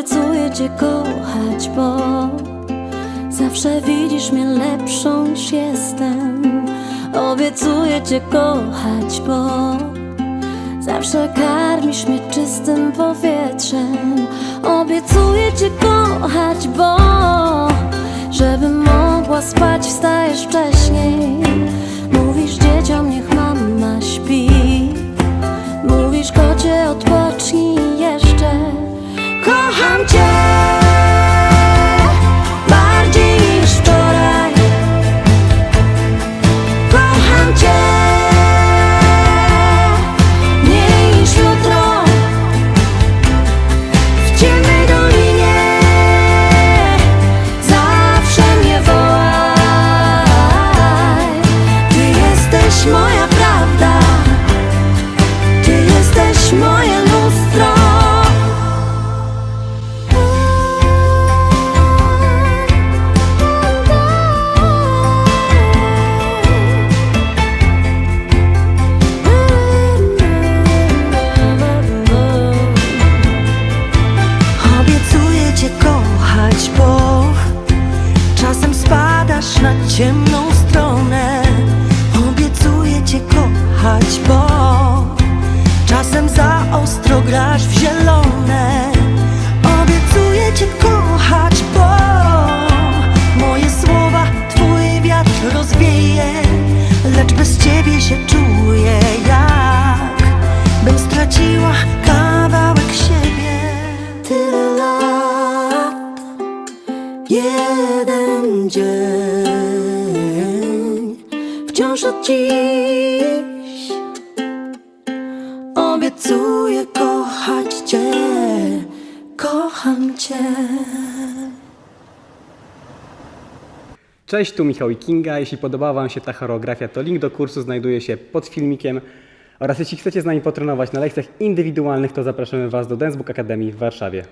Obiecuję Cię kochać, bo zawsze widzisz mnie lepszą niż jestem. Obiecuję Cię kochać, bo zawsze karmisz mnie czystym powietrzem. Obiecuję Cię kochać, bo żebym mogła spać, wstajesz wcześniej. Ciemną stronę. Obiecuję cię kochać, bo czasem za ostro grasz w zielone. Obiecuję cię kochać, bo moje słowa twój wiatr rozwieje, lecz bez ciebie się czuję jak bym straciła kawałek siebie. Tyle lat Jeden dzień Wciąż od dziś Obiecuję kochać Cię Kocham Cię Cześć, tu Michał i Kinga. Jeśli podobała Wam się ta choreografia, to link do kursu znajduje się pod filmikiem. Oraz jeśli chcecie z nami potrenować na lekcjach indywidualnych, to zapraszamy Was do Dance Book Academy w Warszawie.